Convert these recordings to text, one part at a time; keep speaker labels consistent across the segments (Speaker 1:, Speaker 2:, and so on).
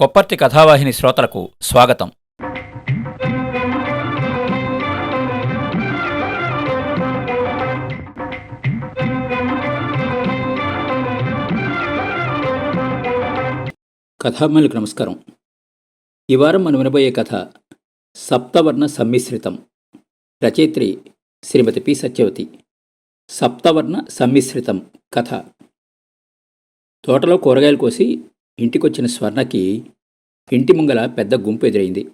Speaker 1: కొప్పర్తి కథావాహిని శ్రోతలకు స్వాగతం. కథామలకు నమస్కారం. ఈ వారం మనం వినబోయే కథ సప్తవర్ణ సమ్మిశ్రితం. రచయిత్రి శ్రీమతి పి సత్యవతి. సప్తవర్ణ సమ్మిశ్రితం కథ. తోటలో కూరగాయలు కోసి ఇంటికొచ్చిన స్వర్ణకి ఇంటి ముంగల పెద్ద గుంపు ఎదురైంది.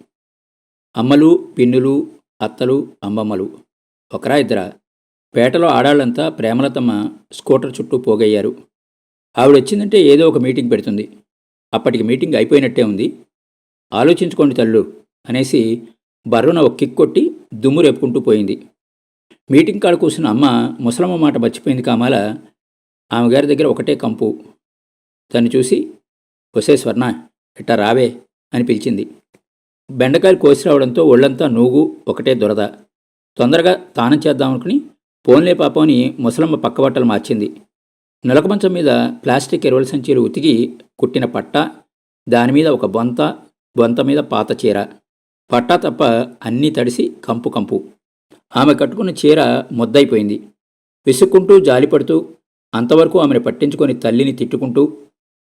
Speaker 1: అమ్మలు పిన్నులు అత్తలు అమ్మమ్మలు. ఒకరా ఇద్దరా. పేటలో ఆడాళ్ళంతా ప్రేమలతమ్మ స్కూటర్ చుట్టూ పోగయ్యారు. ఆవిడ వచ్చిందంటే ఏదో ఒక మీటింగ్ పెడుతుంది. అప్పటికి మీటింగ్ అయిపోయినట్టే ఉంది. ఆలోచించుకోండి తల్లు అనేసి బర్రున ఒక కిక్ కొట్టి దుమ్ము రేపుకుంటూ పోయింది. మీటింగ్ కాడ కూర్చున్న అమ్మ ముసలమ్మ మాట మర్చిపోయింది కామాల. ఆమె గారి దగ్గర ఒకటే కంపు. తను చూసి ఒసే స్వర్ణ ఇట్టా రావే అని పిలిచింది. బెండకాయలు కోసి రావడంతో ఒళ్ళంతా నూగు ఒకటే దురద. తొందరగా తానం చేద్దామనుకుని పోన్లే పాపని ముసలమ్మ పక్కబట్టలు మార్చింది. నులకమంచం మీద ప్లాస్టిక్ ఎరువుల సంచీలు ఉతికి కుట్టిన పట్ట దాని మీద ఒక బొంత బొంత మీద పాత చీర. పట్టా తప్ప అన్నీ తడిసి కంపు కంపు. ఆమె కట్టుకున్న చీర ముద్దయిపోయింది. విసుక్కుంటూ జాలిపడుతూ అంతవరకు ఆమెను పట్టించుకొని తల్లిని తిట్టుకుంటూ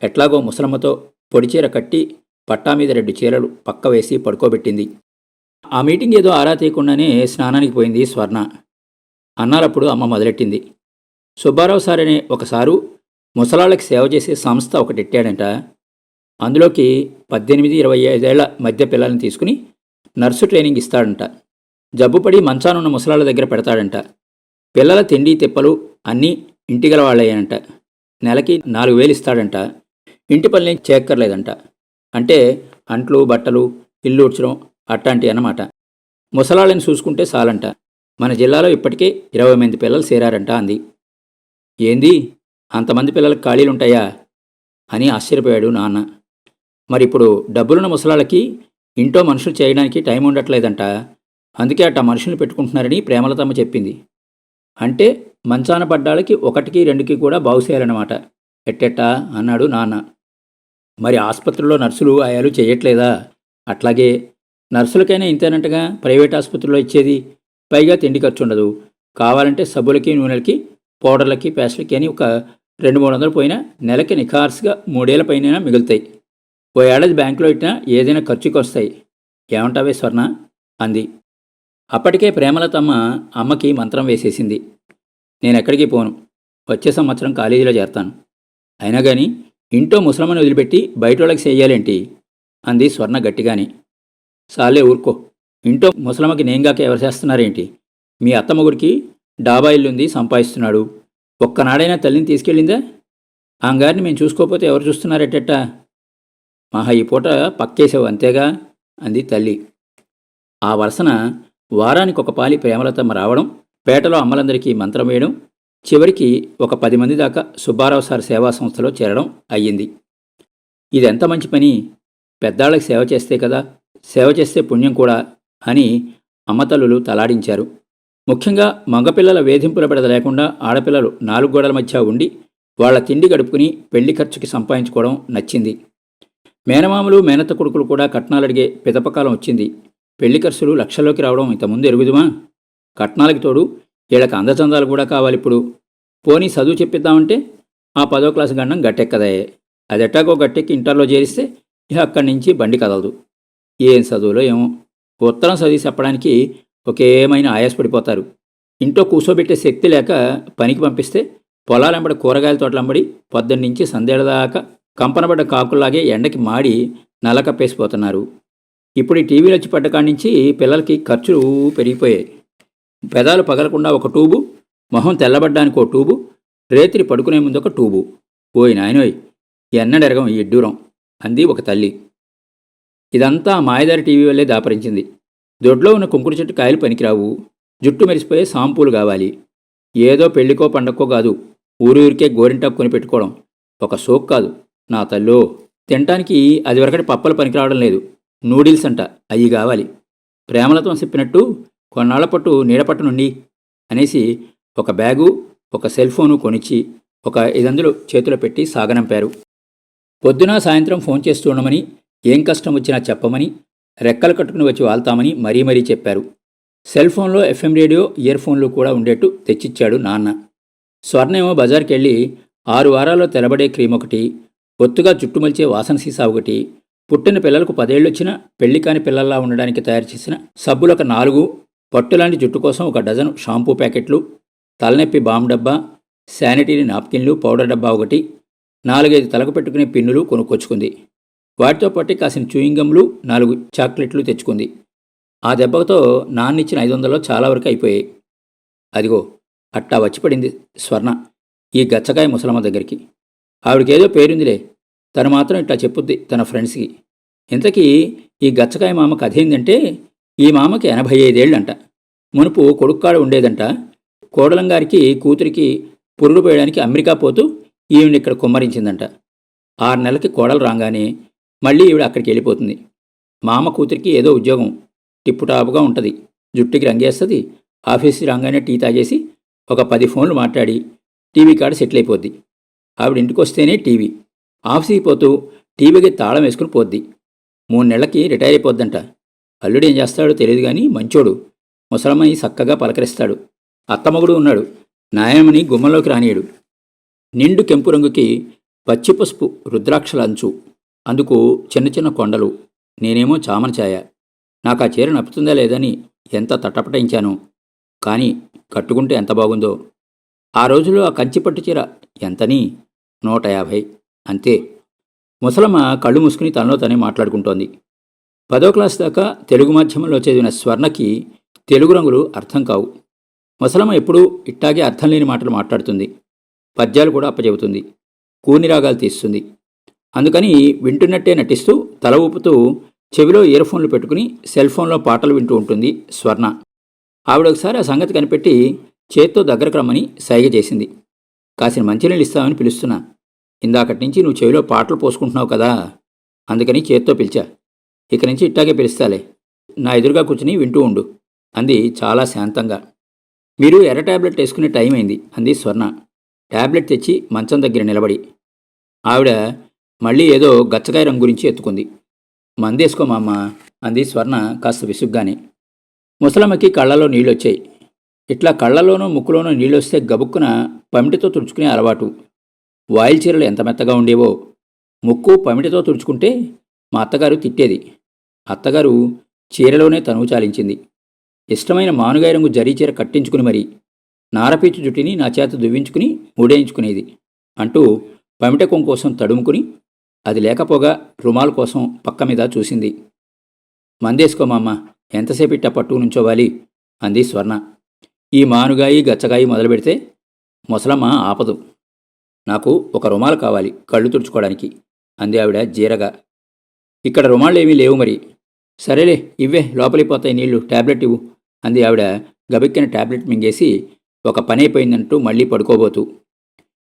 Speaker 1: ఎట్లాగో ముసలమ్మతో పొడిచీర కట్టి పట్టా మీద రెండు చీరలు పక్క వేసి పడుకోబెట్టింది. ఆ మీటింగ్ ఏదో ఆరా తీయకుండానే స్నానానికి పోయింది స్వర్ణ. అన్నారప్పుడు అమ్మ మొదలెట్టింది. సుబ్బారావు సార్ అనే ఒకసారు ముసలాళ్ళకి సేవ చేసే సంస్థ ఒకటి ఎట్టాడంట అందులోకి పద్దెనిమిది ఇరవై ఐదేళ్ళ మధ్య పిల్లల్ని తీసుకుని నర్సు ట్రైనింగ్ ఇస్తాడంట. జబ్బుపడి మంచానున్న ముసలాళ్ళ దగ్గర పెడతాడంట. పిల్లల తిండి తిప్పలు అన్నీ ఇంటిగల వాళ్ళయ్యానంట నెలకి నాలుగు వేలు ఇస్తాడంట. ఇంటి పనులేం చేక్కర్లేదంట అంటే అంట్లు బట్టలు ఇల్లు ఉడ్చడం అట్లాంటి అన్నమాట. ముసలాళ్ళని చూసుకుంటే చాలంట మన జిల్లాలో ఇప్పటికే ఇరవై మంది పిల్లలు చేరారంట అంది. ఏంది? అంతమంది పిల్లలకు ఖాళీలుంటాయా? అని ఆశ్చర్యపోయాడు నాన్న. మరి ఇప్పుడు డబ్బులున్న ముసలాళ్ళకి ఇంట్లో మనుషులు చేయడానికి టైం ఉండట్లేదంట. అందుకే అట్ట మనుషులు పెట్టుకుంటున్నారని ప్రేమలతమ్మ చెప్పింది. అంటే మంచాన పడ్డాళ్ళకి ఒకటికి రెండుకి కూడా బాగుసేయాలన్నమాట ఎట్టెట్టా? అన్నాడు నాన్న. మరి ఆసుపత్రిలో నర్సులు ఆయాలు చేయట్లేదా? అట్లాగే నర్సులకైనా ఇంతేనంటగా ప్రైవేట్ ఆసుపత్రిలో ఇచ్చేది పైగా తిండి ఖర్చు ఉండదు కావాలంటే సబ్బులకి నూనెలకి పౌడర్లకి పేస్ట్లకి అని ఒక రెండు మూడు వందలు పోయినా నెలకి నిఖార్సుగా మూడేళ్ళ పైన మిగులుతాయి. ఓ ఏడాది బ్యాంకులో ఇట్టినా ఏదైనా ఖర్చుకి వస్తాయి. ఏమంటావే స్వర్ణ? అంది. అప్పటికే ప్రేమలతమ్మ అమ్మకి మంత్రం వేసేసింది. నేను ఎక్కడికి పోను? వచ్చే సంవత్సరం కాలేజీలో చేరతాను. అయినా కానీ ఇంటో ముసలమ్మని వదిలిపెట్టి బయట వాళ్ళకి చెయ్యాలేంటి అంది స్వర్ణ గట్టిగాని. సాలే ఊరుకో. ఇంటో ముసలమ్మకి నేంగాక ఎవరు చేస్తున్నారేంటి? మీ అత్తమ్మగుడికి డాబా ఇల్లుంది సంపాదిస్తున్నాడు. ఒక్కనాడైనా తల్లిని తీసుకెళ్ళిందా? ఆంగారిని మేము చూసుకోకపోతే ఎవరు చూస్తున్నారేటట్ట మహా ఈ పూట పక్కేసావు అంతేగా? అంది తల్లి. ఆ వరుసన వారానికి ఒక పాలి ప్రేమలతమ్మ రావడం పేటలో అమ్మలందరికీ మంత్రం వేయడం చివరికి ఒక పది మంది దాకా సుబ్బారావు సార్ సేవా సంస్థలో చేరడం అయ్యింది. ఇదెంత మంచి పని? పెద్దాళ్ళకి సేవ చేస్తే కదా సేవ చేస్తే పుణ్యం కూడా అని అమ్మతల్లులు తలాడించారు. ముఖ్యంగా మగపిల్లల వేధింపుల బెడద లేకుండా ఆడపిల్లలు నాలుగు గోడల మధ్య ఉండి వాళ్ళ తిండి గడుపుకుని పెళ్ళి ఖర్చుకి సంపాదించుకోవడం నచ్చింది. మేనమామలు మేనత్త కొడుకులు కూడా కట్నాలడిగే పిదపకాలం వచ్చింది. పెళ్ళి ఖర్చులు లక్షల్లోకి రావడం ఇంతకుముందు ఎరుగుదుమా? కట్నాలకి తోడు వీళ్ళకి అందచందాలు కూడా కావాలి ఇప్పుడు. పోనీ చదువు చెప్పిద్దామంటే ఆ పదో క్లాసు గండం గట్టెక్కదాయే అది ఎట్టాగో గట్టెక్కి ఇంటర్లో చేరిస్తే ఇక అక్కడి నుంచి బండి కదలదు. ఏం చదువులో ఏమో. ఉత్తరం చదివి చెప్పడానికి ఒకేమైనా ఆయాసపడిపోతారు. ఇంట్లో కూర్చోబెట్టే శక్తి లేక పనికి పంపిస్తే పొలాలంబడి కూరగాయల తోటలంబడి పొద్దున్న నుంచి సందేడదాకా కంపనబడ్డ కాకుల్లాగే ఎండకి మాడి నలకప్పేసిపోతున్నారు. ఇప్పుడు ఈ టీవీలు వచ్చి పడ్డ నుంచి పిల్లలకి ఖర్చులు పెరిగిపోయాయి. పెదాలు పగలకుండా ఒక ట్యూబు మొహం తెల్లబడ్డానికి ఓ ట్యూబు రేతిరి పడుకునే ముందు ఒక ట్యూబు ఓయ్ నాయనోయ్ ఎన్నడెరగం ఈ ఇడ్డూరం? అంది ఒక తల్లి. ఇదంతా మాయదారి టీవీ వల్లే దాపరించింది. దొడ్లో ఉన్న కుంకుడు చెట్టు కాయలు పనికిరావు. జుట్టు మెరిసిపోయే సాంపూలు కావాలి. ఏదో పెళ్ళికో పండక్కో కాదు. ఊరూరికే గోరింటాకు కొని పెట్టుకోవడం ఒక సోక్ కాదు. నా తల్లో తినటానికి అది వరకటి పప్పలు పనికిరావడం లేదు. నూడిల్స్ అంట అయ్యి కావాలి. ప్రేమలతో చెప్పినట్టు కొన్నాళ్ళ పట్టు నీడపట్టు నుండి అనేసి ఒక బ్యాగు ఒక సెల్ ఫోను కొనిచ్చి ఒక ఐదందులు చేతిలో పెట్టి సాగనంపారు. పొద్దున సాయంత్రం ఫోన్ చేస్తూ ఉండమని ఏం కష్టం వచ్చినా చెప్పమని రెక్కలు కట్టుకుని వచ్చి వాళ్తామని మరీ మరీ చెప్పారు. సెల్ ఫోన్లో ఎఫ్ఎం రేడియో ఇయర్ ఫోన్లు కూడా ఉండేట్టు తెచ్చిచ్చాడు నాన్న. స్వర్ణేమో బజార్కెళ్ళి ఆరు వారాల్లో తెలబడే క్రీమ్ ఒకటి ఒత్తుగా చుట్టుమల్చే వాసన సీసా ఒకటి పుట్టిన పిల్లలకు పదేళ్ళొచ్చినా పెళ్ళి కాని పిల్లల్లా ఉండడానికి తయారు చేసిన సబ్బులు ఒక నాలుగు పట్టులాంటి జుట్టు కోసం ఒక డజన్ షాంపూ ప్యాకెట్లు తలనొప్పి బామ్ డబ్బా శానిటరీ నాప్కిన్లు పౌడర్ డబ్బా ఒకటి నాలుగైదు తలకు పెట్టుకునే పిన్నులు కొనుక్కొచ్చుకుంది. వాటితో పాటు కాసిన చూయింగంలు నాలుగు చాక్లెట్లు తెచ్చుకుంది. ఆ దెబ్బతో నాన్నిచ్చిన ఐదు వందల్లో చాలా వరకు అయిపోయాయి. అదిగో అట్టా వచ్చి పడింది స్వర్ణ ఈ గచ్చకాయ ముసలమ్మ దగ్గరికి. ఆవిడకేదో పేరుందిలే తను మాత్రం ఇట్లా చెప్పుద్ది తన ఫ్రెండ్స్కి. ఇంతకీ ఈ గచ్చకాయ మామ కథ ఏంటంటే ఈ మామకి ఎనభై ఐదేళ్ళంట మునుపు కొడుక్కాడ ఉండేదంట. కోడలంగారికి కూతురికి పురుడు పోయడానికి అమెరికా పోతూ ఈవిని ఇక్కడ కుమ్మరించిందంట. ఆరు నెలలకి కోడలు రాగానే మళ్ళీ ఈవిడ అక్కడికి వెళ్ళిపోతుంది. మామ కూతురికి ఏదో ఉద్యోగం. టిప్పుటాపుగా ఉంటుంది. జుట్టుకి రంగేస్తుంది. ఆఫీస్కి రాగానే టీ తాగేసి ఒక పది ఫోన్లు మాట్లాడి టీవీ కాడ సెటిల్ అయిపోద్ది. ఆవిడ ఇంటికి వస్తేనే టీవీ. ఆఫీస్కి పోతూ టీవీకి తాళం వేసుకుని పోద్ది. మూడు నెలలకి రిటైర్ అయిపోద్దంట. అల్లుడు ఏం చేస్తాడో తెలియదు కానీ మంచోడు. ముసలమ్మని చక్కగా పలకరిస్తాడు. అత్తమగుడు ఉన్నాడు. నాయమని గుమ్మంలోకి రానియడు. నిండు కెంపు రంగుకి పచ్చి పసుపు రుద్రాక్షల అంచు అందుకు చిన్న చిన్న కొండలు. నేనేమో చామన ఛాయ. నాకు ఆ చీర నప్పుతుందా లేదని ఎంత తట్టపటాయించాను కానీ కట్టుకుంటే ఎంత బాగుందో. ఆ రోజుల్లో ఆ కంచి పట్టు చీర ఎంతని? నూట యాభై. అంతే. ముసలమ్మ కళ్ళు మూసుకుని తనలో తనే మాట్లాడుకుంటోంది. పదో క్లాస్ దాకా తెలుగు మాధ్యమంలో చదివిన స్వర్ణకి తెలుగు రంగులు అర్థం కావు. ముసలమ్మ ఎప్పుడూ ఇట్టాగే అర్థం లేని మాటలు మాట్లాడుతుంది. పద్యాలు కూడా అప్పచెబుతుంది కూని రాగాలు తీస్తుంది. అందుకని వింటున్నట్టే నటిస్తూ తల ఊపుతూ చెవిలో ఇయర్ ఫోన్లు పెట్టుకుని సెల్ ఫోన్లో పాటలు వింటూ ఉంటుంది స్వర్ణ. ఆవిడ ఒకసారి ఆ సంగతి కనిపెట్టి చేత్తో దగ్గరకు రమ్మని సైగ చేసింది. కాసిన మంచినీళ్ళు ఇస్తామని పిలుస్తున్నా. ఇందాకటి నుంచి నువ్వు చెవిలో పాటలు పోసుకుంటున్నావు కదా. అందుకని చేత్తో పిలిచా. ఇక నుంచి ఇట్టాగే పిలుస్తాలే. నా ఎదురుగా కూర్చుని వింటూ ఉండు అంది చాలా శాంతంగా. మీరు ఎర్ర టాబ్లెట్ వేసుకునే టైం అయింది అంది స్వర్ణ. టాబ్లెట్ తెచ్చి మంచం దగ్గర నిలబడి. ఆవిడ మళ్ళీ ఏదో గచ్చకాయ రంగు గురించి ఎత్తుకుంది. మందేసుకో మామ అంది స్వర్ణ కాస్త విసుగ్గానే. ముసలమ్మకి కళ్ళలో నీళ్ళొచ్చాయి. ఇట్లా కళ్ళలోనూ ముక్కులోనూ నీళ్ళొస్తే గబుక్కున పమిటితో తుడుచుకునే అలవాటు. వాయిల్ చీరలు ఎంత మెత్తగా ఉండేవో. ముక్కు పమిటితో తుడుచుకుంటే మా అత్తగారు తిట్టేది. అత్తగారు చీరలోనే తనువు చాలించింది. ఇష్టమైన మానుగాయ రంగు జరీ చీర కట్టించుకుని మరి నారపీచు జుట్టిని నా చేత దువ్వించుకుని ముడేయించుకునేది అంటూ పమిటకం కోసం తడుముకుని అది లేకపోగా రుమాల్ కోసం పక్క మీద చూసింది. మందేసుకోమామ్మ ఎంతసేపు ఇట్టా పట్టు నుంచోవాలి? అంది స్వర్ణ. ఈ మానుగాయి గచ్చగాయి మొదలు పెడితే ముసలమ్మ ఆపదు. నాకు ఒక రుమాలు కావాలి కళ్ళు తుడుచుకోవడానికి అంది ఆవిడ జీరగా. ఇక్కడ రుమాళ్ళు ఏమీ లేవు మరి. సరేలే ఇవ్వే లోపలికి పోతాయి నీళ్ళు టాబ్లెట్ ఇవ్వు అంది ఆవిడ గబెక్కిన టాబ్లెట్ మింగేసి ఒక పనైపోయిందంటూ మళ్ళీ పడుకోబోతూ.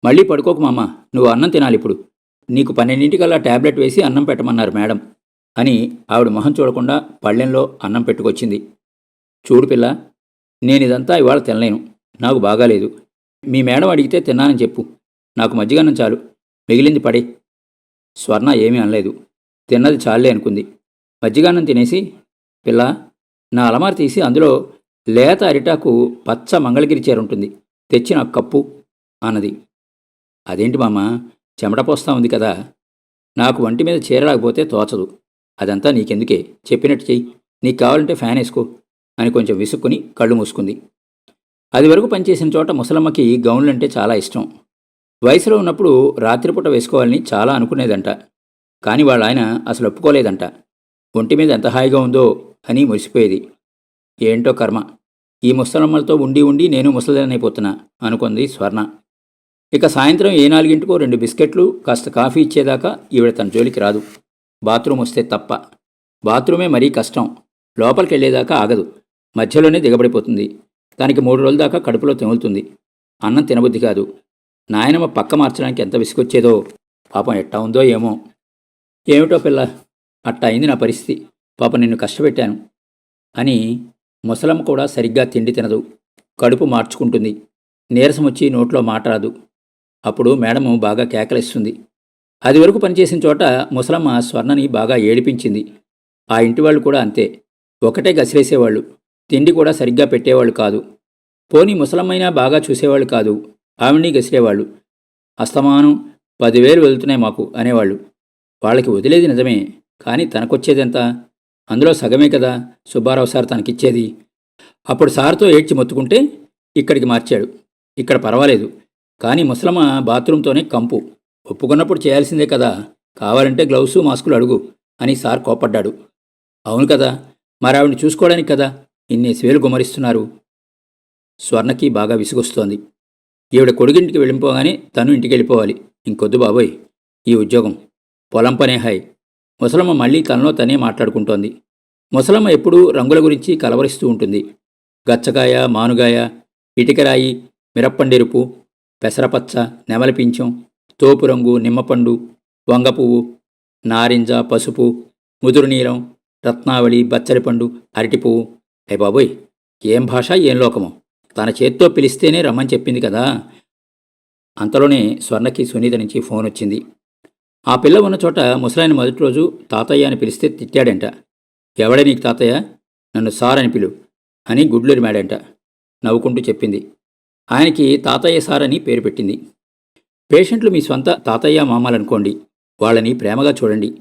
Speaker 1: మళ్ళీ పడుకోకు మామ నువ్వు అన్నం తినాలి ఇప్పుడు. నీకు పన్నెండింటికల్లా టాబ్లెట్ వేసి అన్నం పెట్టమన్నారు మేడం అని ఆవిడ మొహం చూడకుండా పళ్ళెంలో అన్నం పెట్టుకొచ్చింది. చూడు పిల్ల నేను ఇదంతా ఇవాళ తినలేను నాకు బాగాలేదు. మీ మేడం అడిగితే తిన్నానని చెప్పు నాకు మజ్జిగన్నం చాలు మిగిలింది పడే. స్వర్ణ ఏమీ అనలేదు తిన్నది చాలే అనుకుంది. మజ్జిగన్నం తినేసి పిల్ల నా అలమార తీసి అందులో లేత అరిటాకు పచ్చ మంగళగిరి చీర ఉంటుంది. తెచ్చి నాకు కప్పు అన్నది. అదేంటి మామ? చెమట పోస్తా ఉంది కదా. నాకు వంటి మీద చీర రాకపోతే తోచదు. అదంతా నీకెందుకే? చెప్పినట్టు చెయ్యి. నీకు కావాలంటే ఫ్యాన్ వేసుకో అని కొంచెం విసుక్కుని కళ్ళు మూసుకుంది. అది వరకు పనిచేసిన చోట ముసలమ్మకి గౌన్లంటే చాలా ఇష్టం. వయసులో ఉన్నప్పుడు రాత్రిపూట వేసుకోవాలని చాలా అనుకునేదంట. కానీ వాళ్ళ ఆయన అసలు ఒప్పుకోలేదంట. ఒంటి మీద ఎంత హాయిగా ఉందో అని మురిసిపోయేది. ఏంటో కర్మ. ఈ ముసలమ్మలతో ఉండి ఉండి నేను ముసలిదనైపోతున్నా అనుకుంది స్వర్ణ. ఇక సాయంత్రం ఏ నాలుగింటికో రెండు బిస్కెట్లు కాస్త కాఫీ ఇచ్చేదాకా ఈవిడ తన జోలికి రాదు. బాత్రూమ్ వస్తే తప్ప. బాత్రూమే మరీ కష్టం. లోపలికి వెళ్ళేదాకా ఆగదు. మధ్యలోనే దిగబడిపోతుంది. దానికి మూడు రోజుల దాకా కడుపులో తెములుతుంది. అన్నం తినబుద్ధి కాదు. నాయనమ్మ పక్క మార్చడానికి ఎంత విసుకొచ్చేదో పాపం ఎట్టా ఉందో ఏమో. ఏమిటో పిల్ల? అట్టా అయింది నా పరిస్థితి. పాపం నిన్ను కష్టపెట్టాను. అని ముసలమ్మ కూడా సరిగ్గా తిండి తినదు. కడుపు మార్చుకుంటుంది. నీరసం వచ్చి నోట్లో మాట రాదు అప్పుడు మేడము బాగా కేకలిస్తుంది. అది వరకు పనిచేసిన చోట ముసలమ్మ స్వర్ణని బాగా ఏడిపించింది. ఆ ఇంటి వాళ్ళు కూడా అంతే. ఒకటే గసిరేసేవాళ్ళు తిండి కూడా సరిగ్గా పెట్టేవాళ్ళు కాదు. పోనీ ముసలమ్మైనా బాగా చూసేవాళ్ళు కాదు. ఆవిడ్ని గసిరేవాళ్ళు అస్తమానం పదివేలు వెళ్తున్నాయి మాకు అనేవాళ్ళు. వాళ్ళకి వదిలేది నిజమే. కానీ తనకొచ్చేదెంత? అందులో సగమే కదా సుబ్బారావు సార్ తనకిచ్చేది. అప్పుడు సార్తో ఏడ్చి మొత్తుకుంటే ఇక్కడికి మార్చాడు. ఇక్కడ పర్వాలేదు. కానీ ముసలమ్మ బాత్రూంతోనే కంపు. ఒప్పుకున్నప్పుడు చేయాల్సిందే కదా. కావాలంటే గ్లౌసు మాస్కులు అడుగు అని సార్ కోపడ్డాడు అవును కదా. మరి ఆవిడని చూసుకోవడానికి కదా ఇన్ని సేలు గుమరిస్తున్నారు. స్వర్ణకి బాగా విసుగొస్తోంది. ఈవిడ కొడుగింటికి వెళ్ళిపోగానే తను ఇంటికి వెళ్ళిపోవాలి ఇంకొద్దు బాబోయ్. ఈ ఉద్యోగం పొలం పనే హాయ్. ముసలమ్మ మళ్ళీ తనలో తనే మాట్లాడుకుంటోంది. ముసలమ్మ ఎప్పుడూ రంగుల గురించి కలవరిస్తూ ఉంటుంది. గచ్చకాయ మానుగాయ ఇటికరాయి మిరప్పండెరుపు పెసరపచ్చ నెమలపించం తోపు రంగు నిమ్మపండు వంగ పువ్వు నారింజ పసుపు ముదురునీలం రత్నావళి బచ్చలిపండు అరటి పువ్వు. బాబోయ్ ఏం భాష ఏం లోకమో? తన చేత్తో పిలిస్తేనే రమ్మని చెప్పింది కదా? అంతలోనే స్వర్ణకి సునీత నుంచి ఫోన్ వచ్చింది ఆ పిల్ల ఉన్న చోట ముసలాయన మొదటి రోజు తాతయ్య అని పిలిస్తే తిట్టాడంట. ఎవడే నీకు తాతయ్య? నన్ను సార్ అని పిలు అని గుడ్లెరిమాడంట. నవ్వుకుంటూ చెప్పింది. ఆయనకి తాతయ్య సార్ అని పేరు పెట్టింది. పేషెంట్లు మీ స్వంత తాతయ్య మామాలనుకోండి వాళ్ళని ప్రేమగా చూడండి.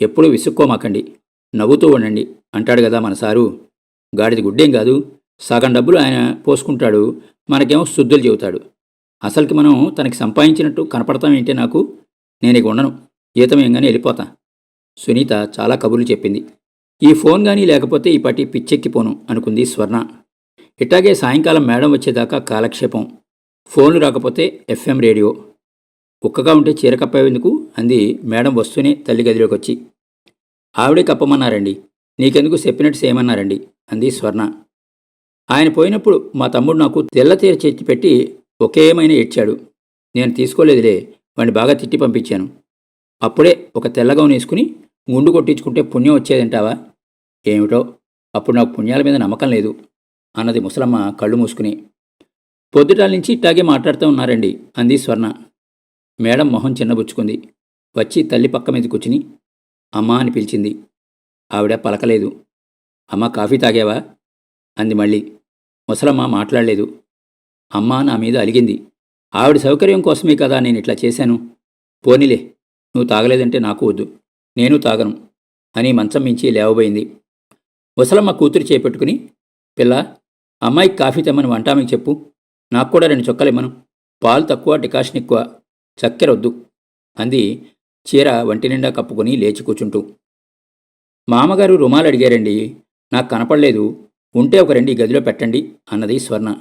Speaker 1: ఎప్పుడూ విసుక్కోమాకండి. నవ్వుతూ ఉండండి అంటాడు కదా మన సారు. గాడిది గుడ్డేం కాదు. సగం డబ్బులు ఆయన పోసుకుంటాడు. మనకేమో శుద్ధులు చెబుతాడు. అసలుకి మనం తనకి సంపాదించినట్టు కనపడతాం ఏంటే నాకు? నేను ఇక ఉండను. జీతం ఏంగానే వెళ్ళిపోతా. సునీత చాలా కబుర్లు చెప్పింది. ఈ ఫోన్ కానీ లేకపోతే ఈ పాటి పిచ్చెక్కిపోను అనుకుంది స్వర్ణ. ఇట్టాగే సాయంకాలం మేడం వచ్చేదాకా కాలక్షేపం. ఫోన్లు రాకపోతే ఎఫ్ఎం రేడియో. కుక్కగా ఉంటే చీర కప్పేందుకు అంది మేడం వస్తూనే తల్లి గదిలోకి వచ్చి ఆవిడే కప్పమన్నారండి. నీకెందుకు చెప్పినట్టు చేయమన్నారండి అంది స్వర్ణ. ఆయన పోయినప్పుడు మా తమ్ముడు నాకు తెల్ల తీర చేతి పెట్టి ఒకేమైనా ఏడ్చాడు. నేను తీసుకోలేదులే వాడిని బాగా తిట్టి పంపించాను. అప్పుడే ఒక తెల్లగౌన్ వేసుకుని గుండు కొట్టించుకుంటే పుణ్యం వచ్చేదంటావా? ఏమిటో? అప్పుడు నాకు పుణ్యాల మీద నమ్మకం లేదు అన్నది ముసలమ్మ కళ్ళు మూసుకుని. పొద్దుటాల నుంచి ఇట్టాగే మాట్లాడుతూ ఉన్నారండి అంది స్వర్ణ. మేడం మొహం చిన్నబుచ్చుకుంది. వచ్చి తల్లి పక్క మీద కూర్చుని అమ్మా అని పిలిచింది. ఆవిడ పలకలేదు. అమ్మ కాఫీ తాగావా? అంది మళ్ళీ. ముసలమ్మ మాట్లాడలేదు. అమ్మ నా మీద అలిగింది. ఆవిడ సౌకర్యం కోసమే కదా నేను ఇట్లా చేశాను. పోనీలే. నువ్వు తాగలేదంటే నాకు వద్దు. నేను తాగను అని మంచం మించి లేవబోయింది. ముసలమ్మ కూతురు చేపెట్టుకుని పిల్ల అమ్మాయికి కాఫీ తెమ్మని వంటామికి చెప్పు. నాకు కూడా రెండు చొక్కలు ఇమ్మను. పాలు తక్కువ డికాషన్ ఎక్కువ. చక్కెర వద్దు అంది చీర వంటి నిండా కప్పుకొని లేచి కూర్చుంటూ. మామగారు రుమాలు అడిగారండి. నాకు కనపడలేదు. ఉంటే ఒక రెండు గదిలో పెట్టండి అన్నది స్వర్ణ.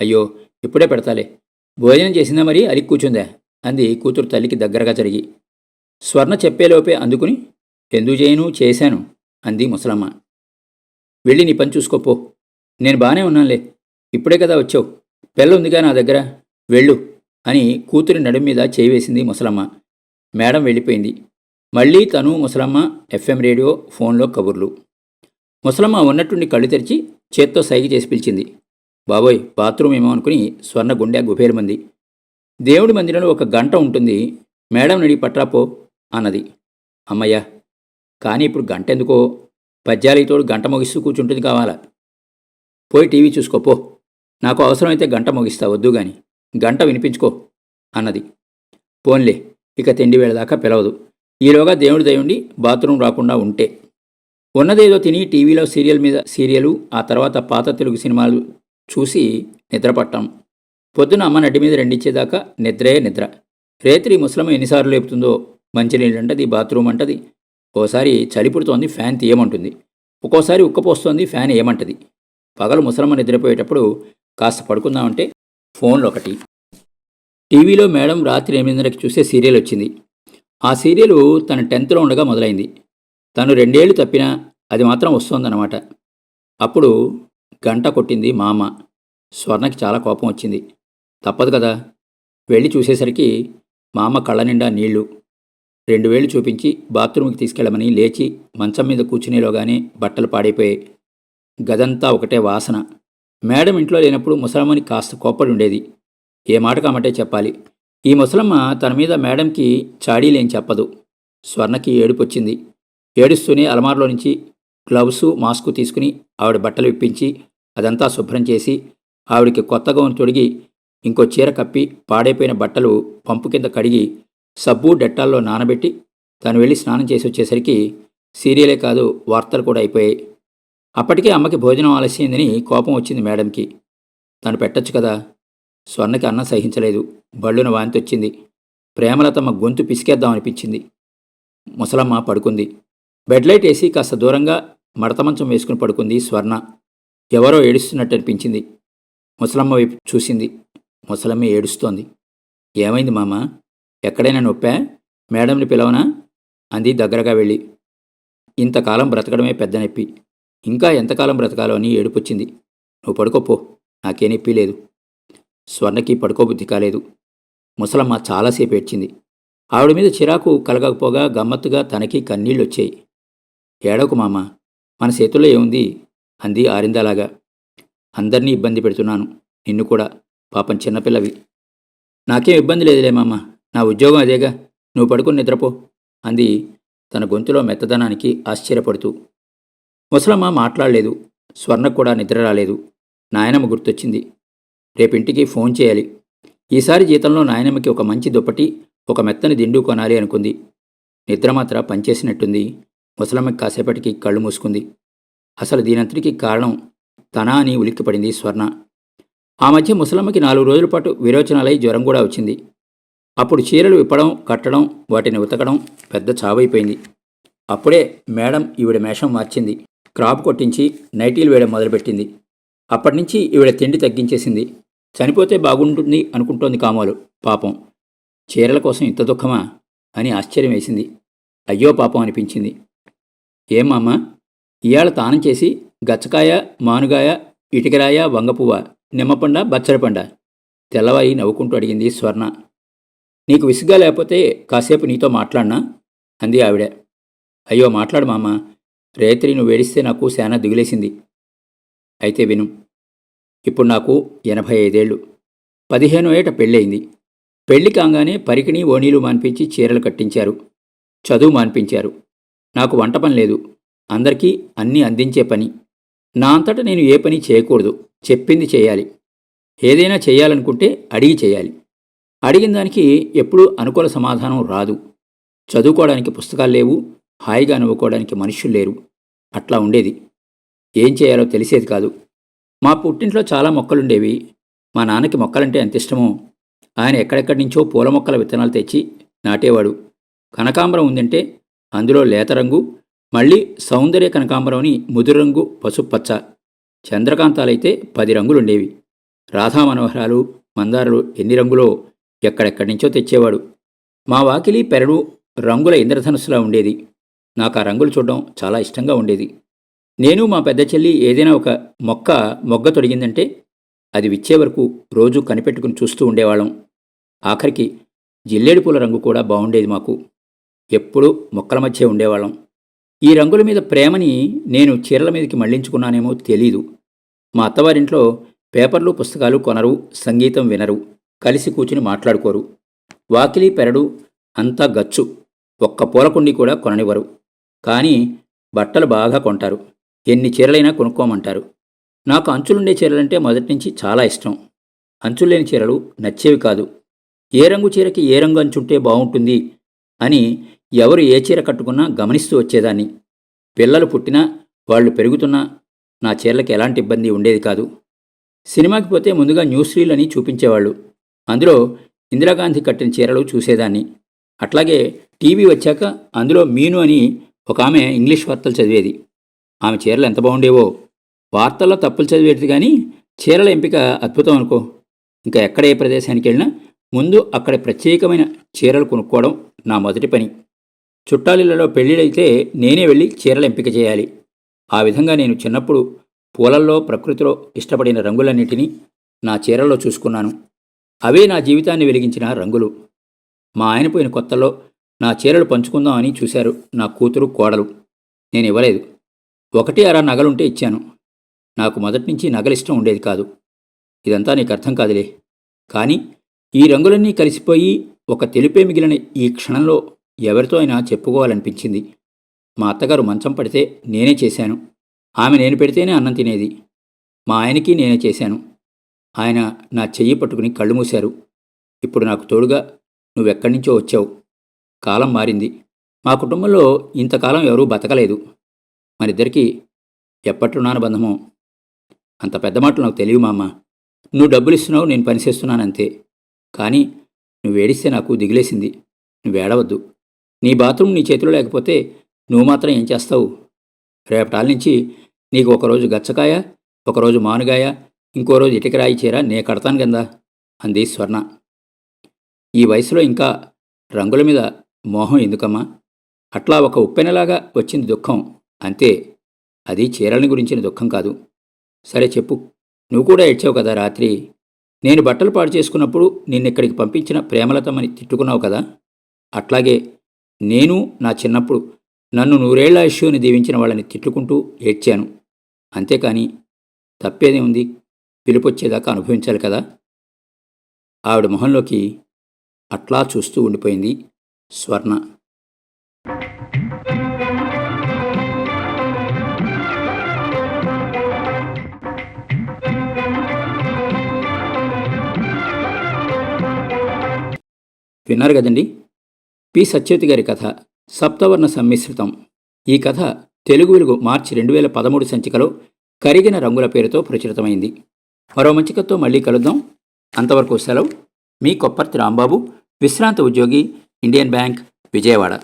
Speaker 1: అయ్యో ఇప్పుడే పెడతాలే. భోజనం చేసిందా మరి? అలిగి కూర్చుందా? అంది కూతురు తల్లికి దగ్గరగా జరిగి. స్వర్ణ చెప్పేలోపే అందుకుని ఎందుకు చేయను? చేశాను అంది ముసలమ్మ. వెళ్ళి నీ పని చూసుకోపో నేను బాగానే ఉన్నానులే. ఇప్పుడే కదా వచ్చావు. పిల్ల ఉందిగా నా దగ్గర. వెళ్ళు అని కూతురి నడుం మీద చేయివేసింది ముసలమ్మ. మేడం వెళ్ళిపోయింది. మళ్ళీ తను ముసలమ్మ ఎఫ్ఎం రేడియో ఫోన్లో కబుర్లు. ముసలమ్మ ఉన్నట్టుండి కళ్ళు తెరిచి చేత్తో సైగ చేసి పిలిచింది. బాబోయ్ బాత్రూమ్ ఏమో అనుకుని స్వర్ణ గుండె గుబేరమంది. దేవుడి మందిరంలో ఒక గంట ఉంటుంది. మేడం నడి పట్రాపో అన్నది. అమ్మయ్య కానీ ఇప్పుడు గంట ఎందుకో పద్యాలకి తోడు గంట ముగిస్తూ కూర్చుంటుంది కావాలా? పోయి టీవీ చూసుకోపో నాకు అవసరమైతే గంట ముగిస్తా వద్దు గాని. గంట వినిపించుకో అన్నది. పోన్లే ఇక తిండి వేళదాకా పిలవదు. ఈలోగా దేవుడి దయుండి బాత్రూమ్ రాకుండా ఉంటే. ఉన్నదేదో తిని టీవీలో సీరియల్ మీద సీరియలు ఆ తర్వాత పాత తెలుగు సినిమాలు చూసి నిద్రపట్టాం పొద్దున అమ్మ నడ్డి మీద రెండిచ్చేదాకా నిద్రే నిద్ర. రేత్రి ముసలమ్మ ఎన్నిసార్లు లేపుతుందో మంచినీళ్ళు అంటది బాత్రూమ్ అంటది. ఓసారి చలిపుడుతోంది ఫ్యాన్ తీయమంటుంది. ఒక్కోసారి ఉక్కపోస్తోంది ఫ్యాన్ ఏమంటది పగలు ముసలమ్మ నిద్రపోయేటప్పుడు కాస్త పడుకుందామంటే ఫోన్లో ఒకటి టీవీలో మేడం రాత్రి ఎనిమిదిన్నరకి చూసే సీరియల్ వచ్చింది. ఆ సీరియల్ తన టెన్త్లో ఉండగా మొదలైంది. తను రెండేళ్ళు తప్పినా అది మాత్రం వస్తోందన్నమాట. అప్పుడు గంట కొట్టింది మామ. స్వర్ణకి చాలా కోపం వచ్చింది. తప్పదు కదా. వెళ్ళి చూసేసరికి మామ కళ్ళ నిండా నీళ్ళు. రెండు వేళ్ళు చూపించి బాత్రూమ్కి తీసుకెళ్ళమని లేచి మంచం మీద కూర్చునేలోగానే బట్టలు పాడైపోయాయి గదంతా ఒకటే వాసన. మేడం ఇంట్లో లేనప్పుడు ముసలమ్మని కాస్త కోప్పడి ఉండేది ఏ మాట కామటే చెప్పాలి. ఈ ముసలమ్మ తన మీద మేడంకి చాడీలేం చెప్పదు. స్వర్ణకి ఏడుపొచ్చింది. ఏడుస్తూనే అలమారులో నుంచి గ్లవ్స్ మాస్కు తీసుకుని ఆవిడ బట్టలు విప్పించి అదంతా శుభ్రం చేసి ఆవిడికి కొత్త తొడిగి ఇంకో చీర కప్పి పాడైపోయిన బట్టలు పంపు కింద కడిగి సబ్బు డెట్టాల్లో నానబెట్టి తను వెళ్ళి స్నానం చేసి వచ్చేసరికి సీరియలే కాదు వార్తలు కూడా అయిపోయాయి. అప్పటికే అమ్మకి భోజనం ఆలస్యమైందని కోపం వచ్చింది మేడంకి. తను పెట్టొచ్చు కదా? స్వర్ణకి అన్నం సహించలేదు. బళ్ళున వాంతి వచ్చింది. ప్రేమలతమ్మ గొంతు పిసికేద్దాం అనిపించింది. ముసలమ్మ పడుకుంది. బెడ్ లైట్ వేసి కాస్త దూరంగా మడత మంచం వేసుకుని పడుకుంది స్వర్ణ. ఎవరో ఏడుస్తున్నట్టు అనిపించింది. ముసలమ్మ వైపు చూసింది. ముసలమ్మ ఏడుస్తోంది. ఏమైంది మామ? ఎక్కడైనా నొప్పా? మేడంని పిలవనా? అంది దగ్గరగా వెళ్ళి. ఇంతకాలం బ్రతకడమే పెద్ద నొప్పి. ఇంకా ఎంతకాలం బ్రతకాలో అని ఏడుపొచ్చింది. నువ్వు పడుకోపో నాకే నొప్పి లేదు. స్వర్ణకి పడుకోబుద్ధి కాలేదు. ముసలమ్మ చాలాసేపు ఏడ్చింది. ఆవిడ మీద చిరాకు కలగకపోగా గమ్మత్తుగా తనకి కన్నీళ్ళు వచ్చాయి ఏడవకు మామ మన చేతుల్లో ఏముంది? అంది ఆరిందలాగా. అందరినీ ఇబ్బంది పెడుతున్నాను నిన్ను కూడా. పాపం చిన్నపిల్లవి. నాకేం ఇబ్బంది లేదులే మామ నా ఉద్యోగం అదేగా నువ్వు పడుకుని నిద్రపో అంది. తన గొంతులో మెత్తదనానికి ఆశ్చర్యపడుతూ. ముసలమ్మ మాట్లాడలేదు స్వర్ణకు కూడా నిద్ర రాలేదు. నాయనమ్మ గుర్తొచ్చింది. రేపింటికి ఫోన్ చేయాలి. ఈసారి జీతంలో నాయనమ్మకి ఒక మంచి దుప్పటి ఒక మెత్తని దిండు కొనాలి అనుకుంది. నిద్ర మాత్ర పనిచేసినట్టుంది. ముసలమ్మకి కాసేపటికి కళ్ళు మూసుకుంది. అసలు దీనంతటికి కారణం తనా అని ఉలిక్కిపడింది స్వర్ణ. ఆ మధ్య ముసలమ్మకి నాలుగు రోజుల పాటు విరోచనాలై జ్వరం కూడా వచ్చింది. అప్పుడు చీరలు విప్పడం కట్టడం వాటిని ఉతకడం పెద్ద చావైపోయింది. అప్పుడే మేడం ఈవిడ మేషం మార్చింది. క్రాప్ కొట్టించి నైటీలు వేయడం మొదలుపెట్టింది. అప్పటినుంచి ఈవిడ తిండి తగ్గించేసింది. చనిపోతే బాగుంటుంది అనుకుంటోంది కామాలు. పాపం. చీరల కోసం ఇంత దుఃఖమా? అని ఆశ్చర్యం వేసింది. అయ్యో పాపం అనిపించింది. ఏమమ్మ ఇవాళ తానం చేసి గచ్చకాయ మానుగాయ ఇటుకరాయ వంగపువ్వ నిమ్మపండ బచ్చరపండ తెల్లవాయి నవ్వుకుంటూ అడిగింది స్వర్ణ. నీకు విసుగ్గా లేకపోతే కాసేపు నీతో మాట్లాడినా? అంది ఆవిడ. అయ్యో మాట్లాడు మామ. రేత్రి నువ్వు వేడిస్తే నాకు శానా దిగులేసింది. అయితే విను. ఇప్పుడు నాకు ఎనభై ఐదేళ్ళు. పదిహేను ఏట పెళ్ళయింది. పెళ్ళి కాగానే పరికిణి ఓణీలు మాన్పించి చీరలు కట్టించారు. చదువు మాన్పించారు. నాకు వంట పని లేదు. అందరికీ అన్నీ అందించే పని. నా అంతట నేను ఏ పని చేయకూడదు. చెప్పింది చేయాలి. ఏదైనా చేయాలనుకుంటే అడిగి చేయాలి. అడిగిన దానికి ఎప్పుడూ అనుకూల సమాధానం రాదు. చదువుకోవడానికి పుస్తకాలు లేవు హాయిగా నవ్వుకోవడానికి మనుషులు లేరు. అట్లా ఉండేది. ఏం చేయాలో తెలిసేది కాదు. మా పుట్టింట్లో చాలా మొక్కలుండేవి. మా నాన్నకి మొక్కలంటే ఎంత ఇష్టమో ఆయన ఎక్కడెక్కడి నుంచో పూల మొక్కల విత్తనాలు తెచ్చి నాటేవాడు. కనకాంబరం ఉందంటే అందులో లేత రంగు మళ్ళీ సౌందర్య కనకాంబరంని ముదురు రంగు పసుపచ్చ చంద్రకాంతాలైతే పది రంగులుండేవి. రాధా మనోహరాలు మందారాలు ఎన్ని రంగులో ఎక్కడెక్కడి నుంచో తెచ్చేవాడు. మా వాకిలి పెరడు రంగుల ఇంద్రధనుస్సులా ఉండేది. నాకు ఆ రంగులు చూడడం చాలా ఇష్టంగా ఉండేది. నేను మా పెద్ద చెల్లి ఏదైనా ఒక మొక్క మొగ్గ తొడిగిందంటే అది విచ్చే వరకు రోజు కనిపెట్టుకుని చూస్తూ ఉండేవాళ్ళం. ఆఖరికి జిల్లేడు పూల రంగు కూడా బాగుండేది మాకు. ఎప్పుడూ మొక్కల మధ్య ఉండేవాళ్ళం. ఈ రంగుల మీద ప్రేమని నేను చీరల మీదకి మళ్ళించుకున్నానేమో తెలీదు. మా అత్తవారింట్లో పేపర్లు పుస్తకాలు కొనరు సంగీతం వినరు. కలిసి కూర్చుని మాట్లాడుకోరు. వాకిలి పెరడు అంతా గచ్చు. ఒక్క పూలకుండి కూడా కొననివ్వరు. కానీ బట్టలు బాగా కొంటారు. ఎన్ని చీరలైనా కొనుక్కోమంటారు. నాకు అంచులుండే చీరలంటే మొదటి నుంచి చాలా ఇష్టం. అంచులేని చీరలు నచ్చేవి కాదు. ఏ రంగు చీరకి ఏ రంగు అంచుంటే బాగుంటుంది అని ఎవరు ఏ చీర కట్టుకున్నా గమనిస్తూ వచ్చేదాన్ని. పిల్లలు పుట్టినా వాళ్ళు పెరుగుతున్నా నా చీరలకు ఎలాంటి ఇబ్బంది ఉండేది కాదు. సినిమాకి పోతే ముందుగా న్యూస్ రీల్ అని చూపించేవాళ్ళు. అందులో ఇందిరాగాంధీ కట్టిన చీరలు చూసేదాన్ని. అట్లాగే టీవీ వచ్చాక అందులో మీను అని ఒక ఆమె ఇంగ్లీష్ వార్తలు చదివేది. ఆమె చీరలు ఎంత బాగుండేవో. వార్తల్లో తప్పులు చదివేది కానీ చీరల ఎంపిక అద్భుతం అనుకో. ఇంకా ఎక్కడ ఏ ప్రదేశానికి వెళ్ళినా ముందు అక్కడ ప్రత్యేకమైన చీరలు కొనుక్కోవడం నా మొదటి పని. చుట్టాలిళ్ళలో పెళ్ళిళ్ళైతే నేనే వెళ్ళి చీరలు ఎంపిక చేయాలి. ఆ విధంగా నేను చిన్నప్పుడు పూలల్లో ప్రకృతిలో ఇష్టపడిన రంగులన్నిటినీ నా చీరల్లో చూసుకున్నాను. అవే నా జీవితాన్ని వెలిగించిన రంగులు. మా ఆయన పోయిన కొత్తలో నా చీరలు పంచుకుందామని చూశారు నా కూతురు కోడలు. నేను ఇవ్వలేదు. ఒకటి అర నగలుంటే ఇచ్చాను. నాకు మొదటి నుంచి నగలిష్టం ఉండేది కాదు. ఇదంతా నీకు అర్థం కాదులే. కానీ ఈ రంగులన్నీ కలిసిపోయి ఒక తెలుపే మిగిలిన ఈ క్షణంలో ఎవరితో అయినా చెప్పుకోవాలనిపించింది. మా అత్తగారు మంచం పడితే నేనే చేశాను. ఆమె నేను పెడితేనే అన్నం తినేది. మా ఆయనకి నేనే చేశాను. ఆయన నా చెయ్యి పట్టుకుని కళ్ళు మూశారు. ఇప్పుడు నాకు తోడుగా నువ్వెక్కడి నుంచో వచ్చావు. కాలం మారింది. మా కుటుంబంలో ఇంతకాలం ఎవరూ బతకలేదు. మనిద్దరికీ ఎప్పట్లో నానబంధమో అంత పెద్ద మాటలు నాకు తెలియదు మామ. నువ్వు డబ్బులు ఇస్తున్నావు నేను పనిచేస్తున్నాను అంతే కానీ నువ్వేడిస్తే నాకు దిగులేసింది. నువ్వేడవద్దు. నీ బాత్రూమ్ నీ చేతిలో లేకపోతే నువ్వు మాత్రం ఏం చేస్తావు? రేపటాల నుంచి నీకు ఒకరోజు గచ్చకాయ ఒకరోజు మానుగాయ ఇంకో రోజు ఇటుకరాయి చీర నే కడతాను కదా అంది స్వర్ణ. ఈ వయసులో ఇంకా రంగుల మీద మోహం ఎందుకమ్మా? అట్లా ఒక ఉప్పెనలాగా వచ్చింది దుఃఖం. అంతే అది చీరలని గురించిన దుఃఖం కాదు. సరే చెప్పు నువ్వు కూడా ఏడ్చావు కదా రాత్రి? నేను బట్టలు పాడు చేసుకున్నప్పుడు నిన్నిక్కడికి పంపించిన ప్రేమలతమని తిట్టుకున్నావు కదా? అట్లాగే నేను నా చిన్నప్పుడు నన్ను నూరేళ్ళ ఇష్యూని దీవించిన వాళ్ళని తిట్టుకుంటూ ఏడ్చాను. అంతేకాని తప్పేదే ఉంది? పిలుపొచ్చేదాకా అనుభవించాలి కదా? ఆవిడ మొహంలోకి అట్లా చూస్తూ ఉండిపోయింది స్వర్ణ. విన్నారు కదండి? పి. సత్యవతి గారి కథ సప్తవర్ణ సమ్మిశ్రితం. ఈ కథ తెలుగు వెలుగు మార్చి రెండు వేల పదమూడు సంచికలో కరిగిన రంగుల పేరుతో ప్రచురితమైంది. మరో మంచికతో మళ్ళీ కలుద్దాం. అంతవరకు సెలవు. మీ కొప్పర్తి రాంబాబు విశ్రాంత ఉద్యోగి ఇండియన్ బ్యాంక్ విజయవాడ.